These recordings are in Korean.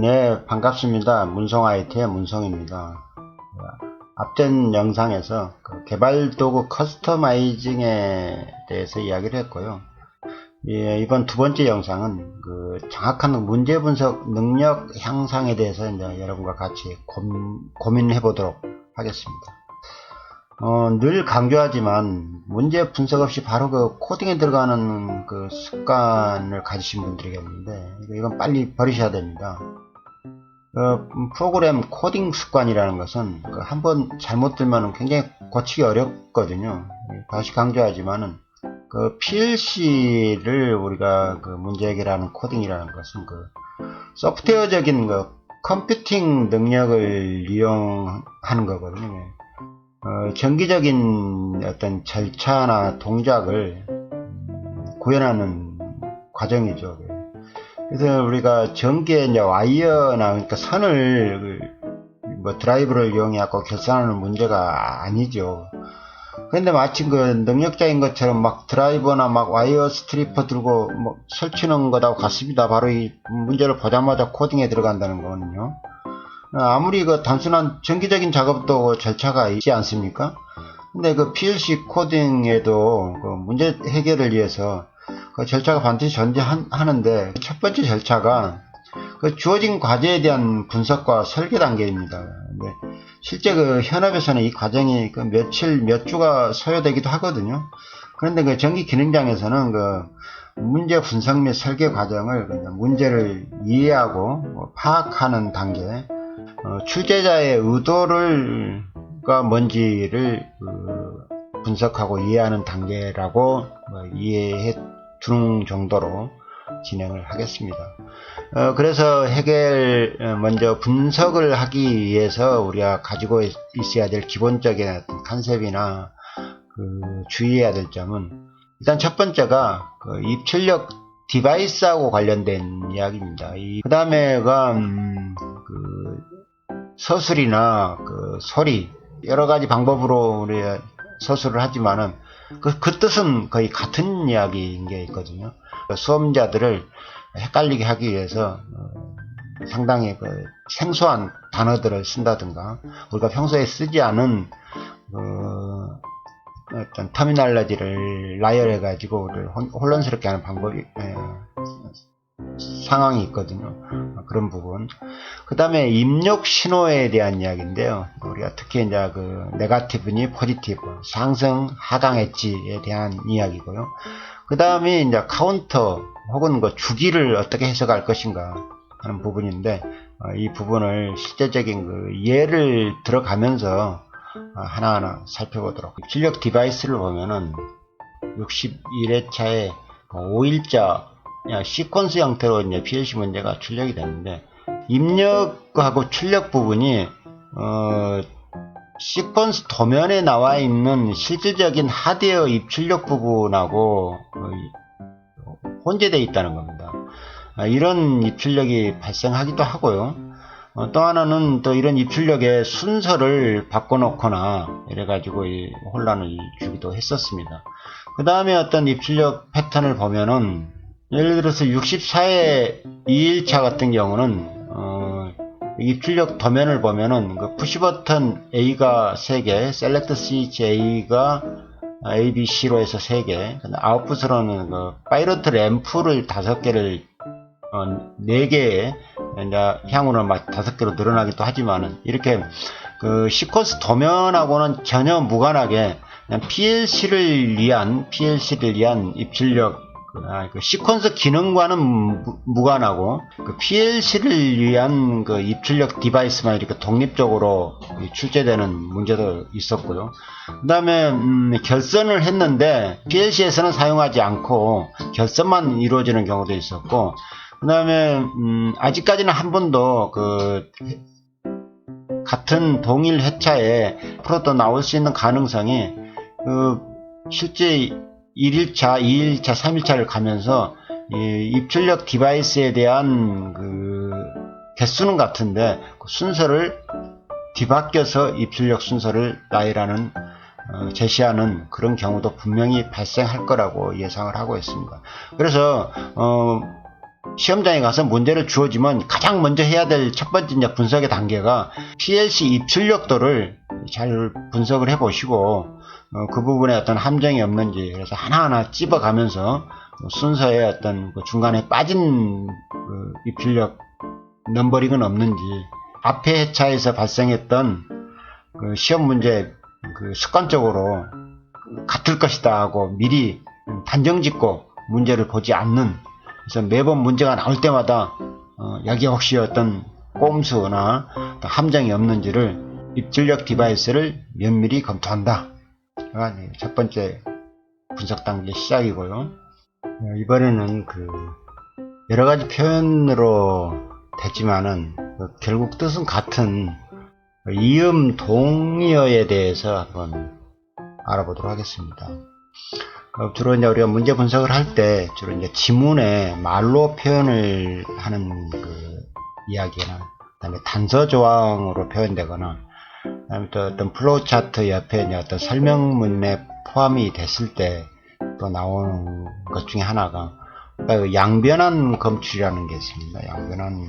네, 반갑습니다. 문성 IT의 문성입니다. 앞전 영상에서 그 개발 도구 커스터마이징에 대해서 이야기를 했고요. 예, 이번 두 번째 영상은 그 정확한 문제 분석 능력 향상에 대해서 이제 여러분과 같이 고, 민해 보도록 하겠습니다. 어, 늘 강조하지만 문제 분석 없이 바로 그 코딩에 들어가는 그 습관을 가지신 분들이겠는데 이건 빨리 버리셔야 됩니다. 어, 프로그램 코딩 습관이라는 것은 그 한번 잘못 들면 굉장히 고치기 어렵거든요. 다시 강조하지만은 그 PLC를 우리가 그 문제 해결하는 코딩이라는 것은 그 소프트웨어적인 그 컴퓨팅 능력을 이용하는 거거든요. 어, 정기적인 어떤 절차나 동작을 구현하는 과정이죠. 그래서 우리가 전기에 이제 와이어나 그러니까 선을 뭐 드라이브를 이용해갖고 결산하는 문제가 아니죠. 그런데 마치 그 능력자인 것처럼 막 드라이버나 막 와이어 스트리퍼 들고 뭐 설치는 것하고 같습니다. 바로 이 문제를 보자마자 코딩에 들어간다는 거거든요. 아무리 그 단순한 정기적인 작업도 절차가 있지 않습니까? 근데 그 PLC 코딩에도 그 문제 해결을 위해서 그 절차가 반드시 존재하는데 첫 번째 절차가 그 주어진 과제에 대한 분석과 설계 단계입니다. 근데 실제 그 현업에서는 이 과정이 그 며칠 몇 주가 소요되기도 하거든요. 그런데 그 전기 기능장에서는 그 문제 분석 및 설계 과정을 그냥 문제를 이해하고 뭐 파악하는 단계, 어, 출제자의 의도를 가 뭔지를 그 분석하고 이해하는 단계라고 뭐 이해해 두는 정도로 진행을 하겠습니다. 어, 그래서 해결 어, 먼저 분석을 하기 위해서 우리가 가지고 있어야 될 기본적인 어떤 컨셉이나 그 주의해야 될 점은 일단 첫 번째가 그 입출력 디바이스하고 관련된 이야기입니다. 그 다음에가 음, 그 서술이나 그 소리 여러 가지 방법으로 우리 서술을 하지만은 그, 그 뜻은 거의 같은 이야기인 게 있거든요. 수험자들을 헷갈리게 하기 위해서 어, 상당히 그 생소한 단어들을 쓴다든가 우리가 평소에 쓰지 않은 어, 어떤 터미널러지를 나열해 가지고 혼란스럽게 하는 방법이 에, 상황이 있거든요. 그런 부분. 그 다음에 입력 신호에 대한 이야기인데요. 우리가 특히 이제 그 네가티브니 포지티브, 상승, 하강 엣지에 대한 이야기고요. 그 다음에 이제 카운터 혹은 그 주기를 어떻게 해석할 것인가 하는 부분인데 어, 이 부분을 실제적인 그 예를 들어가면서 어, 하나하나 살펴보도록. 출력 디바이스를 보면은 61회차에 5일자 시퀀스 형태로 이제 PLC 문제가 출력이 되는데 입력하고 출력 부분이 어, 시퀀스 도면에 나와 있는 실질적인 하드웨어 입출력 부분하고 어, 혼재되어 있다는 겁니다. 아, 이런 입출력이 발생하기도 하고요. 어, 또 하나는 또 이런 입출력의 순서를 바꿔놓거나 이래가지고 혼란을 주기도 했었습니다. 그 다음에 어떤 입출력 패턴을 보면은 예를 들어서 64회 2일차 같은 경우는 어, 입출력 도면을 보면은 그 푸시 버튼 A가 3개, 셀렉트 스위치 A가 A, B, C로 해서 3개, 아웃풋으로는 그 파이러트 램프를 5개를 어, 4개의 향으로 막 5개로 늘어나기도 하지만은 이렇게 그 시퀀스 도면하고는 전혀 무관하게 PLC를 위한 PLC를 위한 입출력 아, 그 시퀀스 기능과는 무, 관하고 그 PLC를 위한 그 입출력 디바이스만 이렇게 독립적으로 출제되는 문제도 있었고요. 그 다음에 음, 결선을 했는데 PLC에서는 사용하지 않고 결선만 이루어지는 경우도 있었고 그 다음에 음, 아직까지는 한 번도 그 같은 동일 회차에 프로도 나올 수 있는 가능성이 그 실제 1일차, 2일차, 3일차를 가면서 입출력 디바이스에 대한 그 개수는 같은데 그 순서를 뒤바뀌어서 입출력 순서를 나열하는 어, 제시하는 그런 경우도 분명히 발생할 거라고 예상을 하고 있습니다. 그래서 어, 시험장에 가서 문제를 주어지면 가장 먼저 해야 될 첫 번째 이제 분석의 단계가 PLC 입출력도를 잘 분석을 해 보시고 어, 그 부분에 어떤 함정이 없는지 그래서 하나하나 찝어가면서 순서에 어떤 그 중간에 빠진 그 입출력 넘버링은 없는지 앞에 회차에서 발생했던 그 시험 문제 그 습관적으로 같을 것이다 하고 미리 단정 짓고 문제를 보지 않는 그래서 매번 문제가 나올 때마다 어, 여기 혹시 어떤 꼼수나 함정이 없는지를 입출력 디바이스를 면밀히 검토한다. 첫 번째 분석 단계 시작이고요. 어, 이번에는 그 여러 가지 표현으로 됐지만은 그 결국 뜻은 같은 그 이음 동의어에 대해서 한번 알아보도록 하겠습니다. 어, 주로 이제 우리가 문제 분석을 할 때 주로 이제 지문에 말로 표현을 하는 그 이야기나 그다음에 단서 조항으로 표현되거나 또 어떤 플로우 차트 옆에 어떤 설명문에 포함이 됐을 때 또 나오는 것 중에 하나가 그 양변환 검출이라는 게 있습니다. 양변환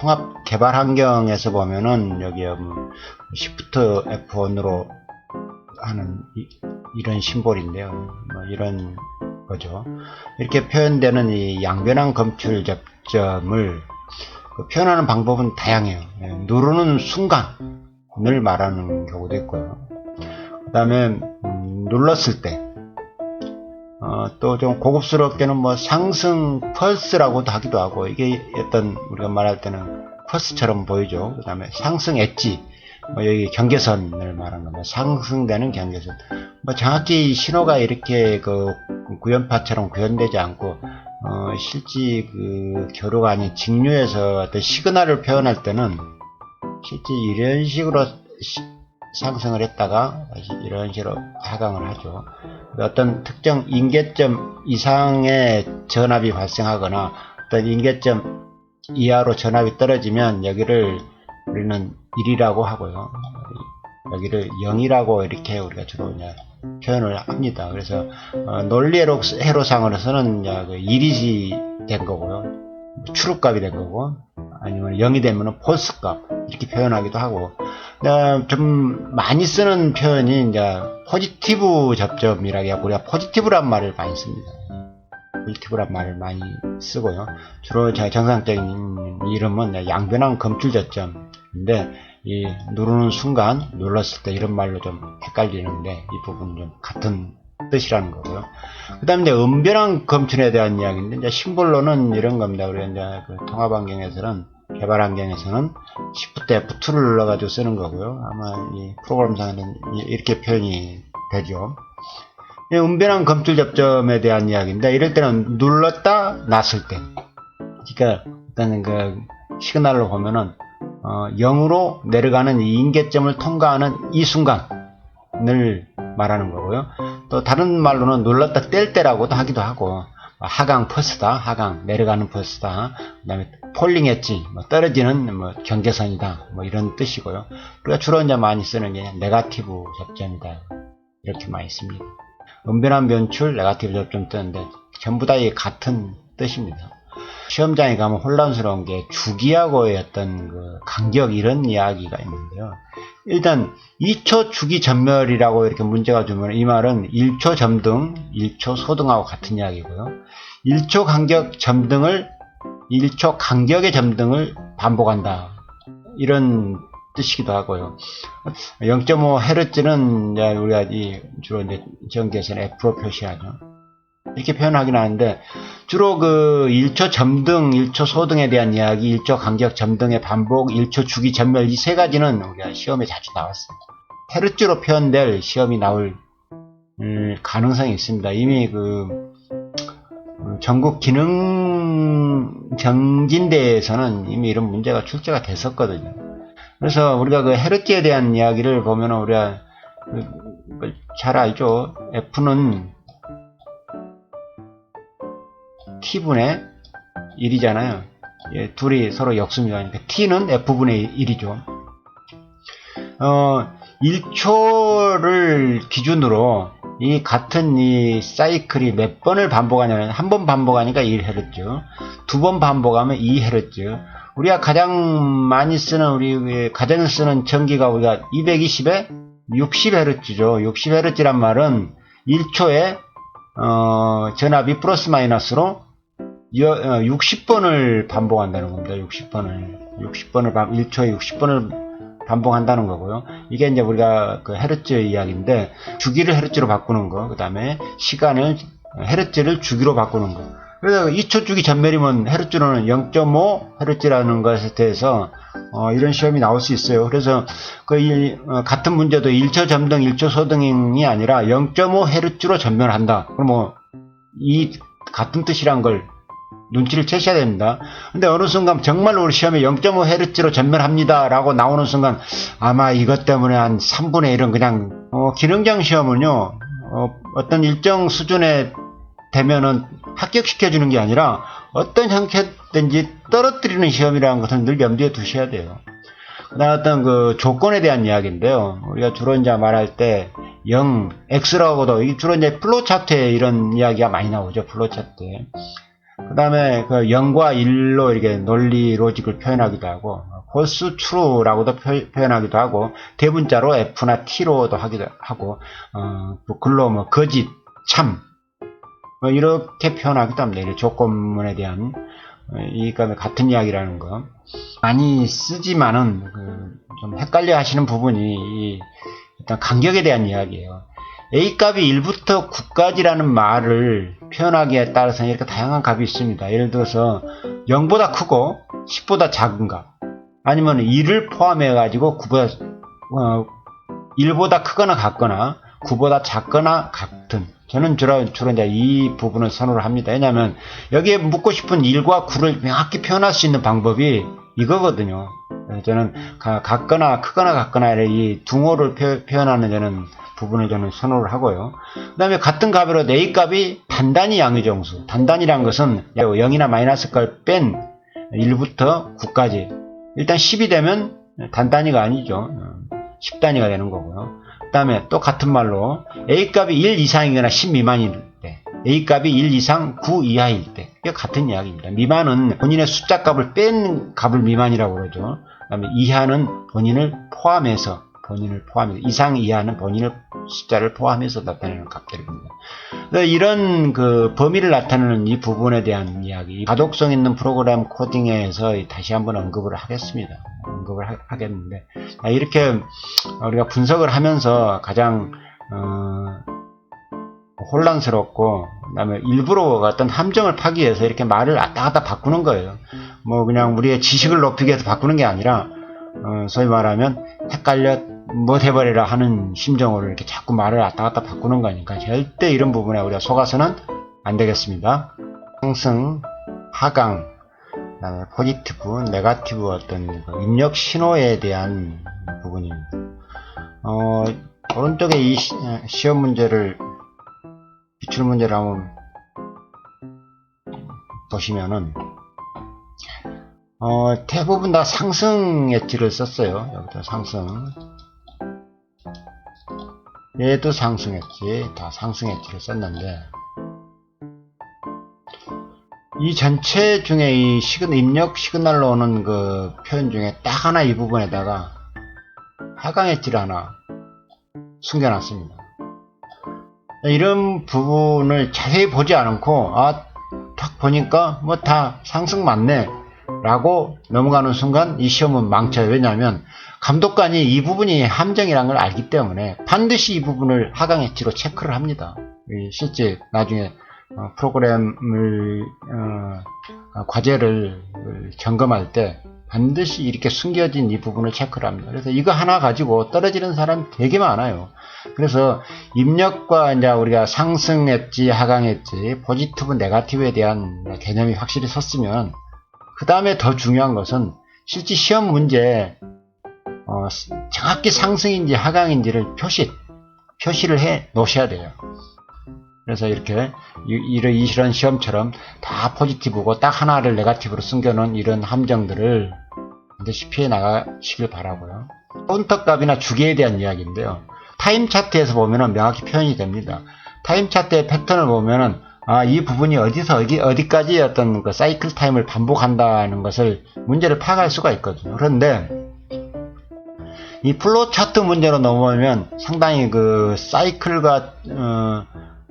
통합 개발 환경에서 보면은 여기에 뭐 Shift F1으로 하는 이, 런 심볼인데요. 뭐 이런 거죠. 이렇게 표현되는 이 양변환 검출 접점을 그 표현하는 방법은 다양해요. 예, 누르는 순간 을 말하는 경우도 있고요. 그 다음에 음, 눌렀을 때, 어, 또 좀 고급스럽게는 뭐 상승 펄스라고도 하기도 하고 이게 어떤 우리가 말할 때는 펄스처럼 보이죠. 그 다음에 상승 엣지, 뭐 여기 경계선을 말하는 겁니다. 상승되는 경계선. 뭐 정확히 신호가 이렇게 그 구연파처럼 구현되지 않고 어, 실제 그 교류가 아닌 직류에서 어떤 시그널을 표현할 때는 실제 이런 식으로 시- 상승을 했다가 다시 이런 식으로 하강을 하죠. 어떤 특정 인계점 이상의 전압이 발생하거나 어떤 인계점 이하로 전압이 떨어지면 여기를 우리는 1이라고 하고요. 여기를 0이라고 이렇게 우리가 주로 이제 표현을 합니다. 그래서 어, 논리회로 회로상으로서는 이제 그 1이 된 거고요. 추룹값이 된 거고 아니면 0이 되면 폴스 값 이렇게 표현하기도 하고 어, 좀 많이 쓰는 표현이 이제 포지티브 접점이라고 하고 우리가 포지티브란 말을 많이 씁니다. 포지티브란 말을 많이 쓰고요. 주로 제 정상적인 이름은 양변환 검출 저점인데 이 누르는 순간 눌렀을 때 이런 말로 좀 헷갈리는데 이 부분 좀 같은 뜻이라는 거고요. 그 다음에 은변환 검출에 대한 이야기인데 이제 심볼로는 이런 겁니다. 우리 이제 그 통합 환경에서는 개발 환경에서는 Shift F2를 눌러가지고 쓰는 거고요. 아마 이 프로그램상에는 이- 이렇게 표현이 되죠. 이 은변환 검출 접점에 대한 이야기인데 이럴 때는 눌렀다 놨을 때 그러니까 일단은 그 시그널로 보면은 어, 0으로 내려가는 이 인계점을 통과하는 이 순간을 말하는 거고요. 또 다른 말로는 눌렀다 뗄 때라고도 하기도 하고 하강 퍼스다, 하강 내려가는 퍼스다, 그 다음에 폴링 엣지, 뭐 떨어지는 뭐 경계선이다, 뭐 이런 뜻이고요. 우리가 주로 이제 많이 쓰는 게 네가티브 접점이다 이렇게 많이 씁니다. 은변환 변출, 네가티브 접점 뜨는데 전부 다이 같은 뜻입니다. 시험장에 가면 혼란스러운 게 주기하고의 어떤 그 간격 이런 이야기가 있는데요. 일단 2초 주기 전멸이라고 이렇게 문제가 주면 이 말은 1초 점등, 1초 소등하고 같은 이야기고요. 1초 간격 점등을 1초 간격의 점등을 반복한다. 이런 뜻이기도 하고요. 0.5Hz는 이제 우리가 이 주로 이제 전개선 F로 표시하죠. 이렇게 표현하긴 하는데 주로 그 1초 점등, 1초 소등에 대한 이야기, 1초 간격 점등의 반복, 1초 주기 전멸 이 세 가지는 우리가 시험에 자주 나왔습니다. 헤르츠로 표현될 시험이 나올 음, 가능성이 있습니다. 이미 그 음, 전국 기능 정진대에서는 이미 이런 문제가 출제가 됐었거든요. 그래서 우리가 그 헤르츠에 대한 이야기를 보면 우리가 그, 그잘 알죠. F는 t분의 1이잖아요. 예, 둘이 서로 역수입니다. 그러니까 t는 f분의 1이죠. 어, 1초를 기준으로 이 같은 이 사이클이 몇 번을 반복하냐면 한 번 반복하니까 1Hz, 두번 반복하면 2Hz. 우리가 가장 많이 쓰는 우리 가정에서 쓰는 전기가 우리가 220에 60Hz죠. 60Hz란 말은 1초에 어, 전압이 플러스 마이너스로 60번을 반복한다는 겁니다. 60번을 60번을 1초에 60번을 반복한다는 거고요. 이게 이제 우리가 그 헤르츠 이야기인데 주기를 헤르츠로 바꾸는 거, 그 다음에 시간을 헤르츠를 주기로 바꾸는 거. 그래서 2초 주기 전멸이면 헤르츠로는 0.5 헤르츠라는 것에 대해서 어, 이런 시험이 나올 수 있어요. 그래서 그 일, 어, 같은 문제도 1초 점등, 1초 소등이 아니라 0.5 헤르츠로 전멸한다. 그럼 뭐 이 같은 뜻이란 걸 눈치를 채셔야 됩니다. 근데 어느 순간 정말로 우리 시험에 0.5Hz로 전멸합니다. 라고 나오는 순간 아마 이것 때문에 한 3분의 1은 그냥 어, 기능장 시험은요 어, 떤 일정 수준에 되면은 합격시켜주는 게 아니라 어떤 형태든지 떨어뜨리는 시험이라는 것은 늘 염두에 두셔야 돼요. 그다음 어떤 그 조건에 대한 이야기인데요. 우리가 주로 이제 말할 때 0, X라고도 이 주로 이제 플로 차트에 이런 이야기가 많이 나오죠. 플로 차트에. 그 다음에 그 0과 1로 이렇게 논리 로직을 표현하기도 하고 홀수 true라고도 표, 현하기도 하고 대문자로 F나 T로도 하기도 하고 어, 뭐 글로 뭐 거짓, 참 뭐 이렇게 표현하기도 합니다. 이 조건문에 대한 어, 이가 같은 이야기라는 거 많이 쓰지만은 그 좀 헷갈려 하시는 부분이 이 일단 간격에 대한 이야기예요. A 값이 1부터 9까지라는 말을 표현하기에 따라서 이렇게 다양한 값이 있습니다. 예를 들어서 0보다 크고 10보다 작은 값 아니면 1을 포함해 가지고 9보다 어, 1보다 크거나 같거나 9보다 작거나 같은 저는 주로, 주로 이제 이 부분을 선호를 합니다. 왜냐하면 여기에 묻고 싶은 1과 9를 명확히 표현할 수 있는 방법이 이거거든요. 저는 같거나 크거나 같거나 이 둥호를 표, 현하는 저는 부분을 저는 선호를 하고요. 그 다음에 같은 값으로 A 값이 단단히 양의정수. 단단이란 것은 0이나 마이너스 걸 뺀 1부터 9까지. 일단 10이 되면 단단히가 아니죠. 10단위가 되는 거고요. 그 다음에 또 같은 말로 A 값이 1 이상이거나 10 미만일 때 A 값이 1 이상 9 이하일 때 이게 같은 이야기입니다. 미만은 본인의 숫자 값을 뺀 값을 미만이라고 그러죠. 그 다음에 이하는 본인을 포함해서 본인을 포함해서 이상 이하는 본인을 숫자를 포함해서 나타내는 값들입니다. 이런 그 범위를 나타내는 이 부분에 대한 이야기, 가독성 있는 프로그램 코딩에서 다시 한번 언급을 하겠습니다. 언급을 하, 겠는데 이렇게 우리가 분석을 하면서 가장 어, 혼란스럽고 그다음에 일부러 어떤 함정을 파기 위해서 이렇게 말을 왔다 갔다 바꾸는 거예요. 뭐 그냥 우리의 지식을 높이기 위해서 바꾸는 게 아니라 어, 소위 말하면 헷갈려 못 해버리라 하는 심정으로 이렇게 자꾸 말을 왔다 갔다 바꾸는 거니까 절대 이런 부분에 우리가 속아서는 안 되겠습니다. 상승, 하강, 그다음에 포지티브, 네가티브 어떤 그 입력 신호에 대한 부분입니다. 어, 오른쪽에 이 시, 험 문제를 기출 문제를 한번 보시면은 어, 대부분 다 상승 엣지를 썼어요. 여기다 상승. 얘도 상승했지. 다 상승했지를 썼는데 이 전체 중에 이 시근 입력 시그널로 오는 그 표현 중에 딱 하나 이 부분에다가 하강 엣지를 하나 숨겨놨습니다. 이런 부분을 자세히 보지 않고 아 딱 보니까 뭐 다 상승 맞네 라고 넘어가는 순간 이 시험은 망쳐요. 왜냐하면 감독관이 이 부분이 함정이라는 걸 알기 때문에 반드시 이 부분을 하강 엣지로 체크를 합니다. 실제 나중에 어, 프로그램을 어, 과제를 점검할 때 반드시 이렇게 숨겨진 이 부분을 체크를 합니다. 그래서 이거 하나 가지고 떨어지는 사람 되게 많아요. 그래서 입력과 이제 우리가 상승 엣지, 하강 엣지, 포지티브, 네가티브에 대한 개념이 확실히 섰으면 그 다음에 더 중요한 것은 실제 시험 문제 어, 정확히 상승인지 하강인지를 표시, 표시를 해 놓으셔야 돼요. 그래서 이렇게 이런 이런 시험처럼 다 포지티브고 딱 하나를 네가티브로 숨겨놓은 이런 함정들을 반드시 피해 나가시길 바라고요. 카운터 값이나 주기에 대한 이야기인데요. 타임 차트에서 보면은 명확히 표현이 됩니다. 타임 차트의 패턴을 보면은 아, 이 부분이 어디서 어디, 어디까지 어떤 그 사이클 타임을 반복한다는 것을 문제를 파악할 수가 있거든요. 그런데 이 플로우 차트 문제로 넘어오면 상당히 그 사이클과 어,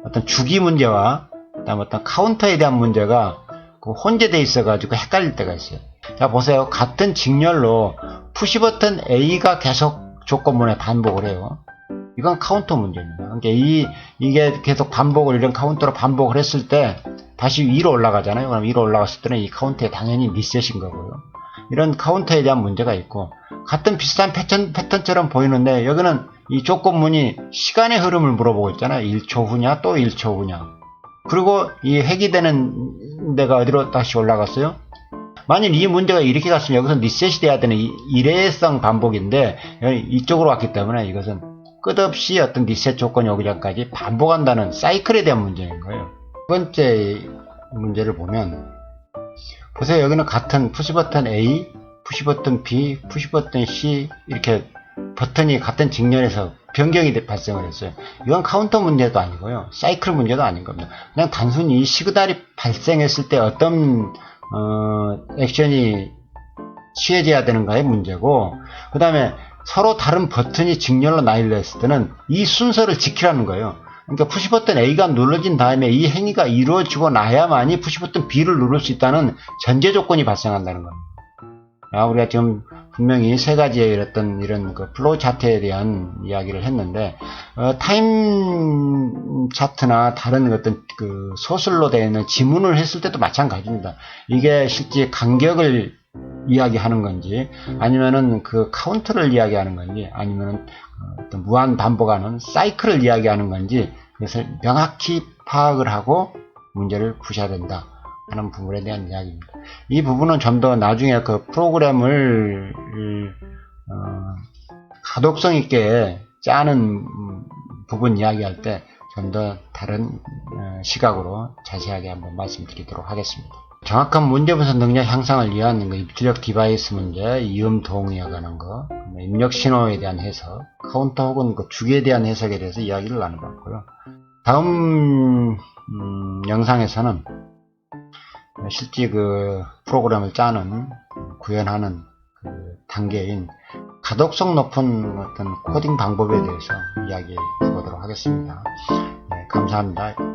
어떤 주기 문제와 그다음 어떤 카운터에 대한 문제가 그 혼재돼 있어가지고 헷갈릴 때가 있어요. 자 보세요. 같은 직렬로 푸시 버튼 A가 계속 조건문에 반복을 해요. 이건 카운터 문제입니다. 그러니까 이 이게 계속 반복을 이런 카운터로 반복을 했을 때 다시 위로 올라가잖아요. 그럼 위로 올라갔을 때는 이 카운터에 당연히 리셋인 거고요. 이런 카운터에 대한 문제가 있고 같은 비슷한 패턴 패턴처럼 보이는데 여기는 이 조건문이 시간의 흐름을 물어보고 있잖아요. 1초 후냐 또 1초 후냐. 그리고 이 회귀되는 데가 어디로 다시 올라갔어요? 만일 이 문제가 이렇게 갔으면 여기서 리셋이 돼야 되는 이 일회성 반복인데 이쪽으로 왔기 때문에 이것은 끝없이 어떤 리셋 조건이 오기 전까지 반복한다는 사이클에 대한 문제인 거예요. 두 번째 문제를 보면 보세요. 여기는 같은 푸시 버튼 A, 푸시 버튼 B, 푸시 버튼 C 이렇게 버튼이 같은 직렬에서 변경이 돼- 발생을 했어요. 이건 카운터 문제도 아니고요. 사이클 문제도 아닌 겁니다. 그냥 단순히 이 시그널이 발생했을 때 어떤 어, 액션이 취해져야 되는가의 문제고 그 다음에 서로 다른 버튼이 직렬로 나열려 있을 때는 이 순서를 지키라는 거예요. 그러니까 푸시 버튼 A가 눌러진 다음에 이 행위가 이루어지고 나야만이 푸시 버튼 B를 누를 수 있다는 전제 조건이 발생한다는 겁니다. 아, 우리가 지금 분명히 세 가지의 어떤 이런 그 플로우 차트에 대한 이야기를 했는데 어, 타임 차트나 다른 어떤 그 소설로 되어 있는 지문을 했을 때도 마찬가지입니다. 이게 실제 간격을 이야기하는 건지 아니면은 그 카운트를 이야기하는 건지 아니면은 어, 어떤 무한 반복하는 사이클을 이야기하는 건지 그것을 명확히 파악을 하고 문제를 푸셔야 된다 하는 부분에 대한 이야기입니다. 이 부분은 좀 더 나중에 그 프로그램을 어, 가독성 있게 짜는 음, 부분 이야기할 때 좀 더 다른 어, 시각으로 자세하게 한번 말씀드리도록 하겠습니다. 정확한 문제 분석 능력 향상을 위한 그 입출력 디바이스 문제, 이음 동의에 관한 거, 입력 신호에 대한 해석, 카운터 혹은 그 주기에 대한 해석에 대해서 이야기를 나눠봤고요. 다음 음, 영상에서는 실제 그 프로그램을 짜는 구현하는 그 단계인 가독성 높은 어떤 코딩 방법에 대해서 이야기해 보도록 하겠습니다. 네, 감사합니다.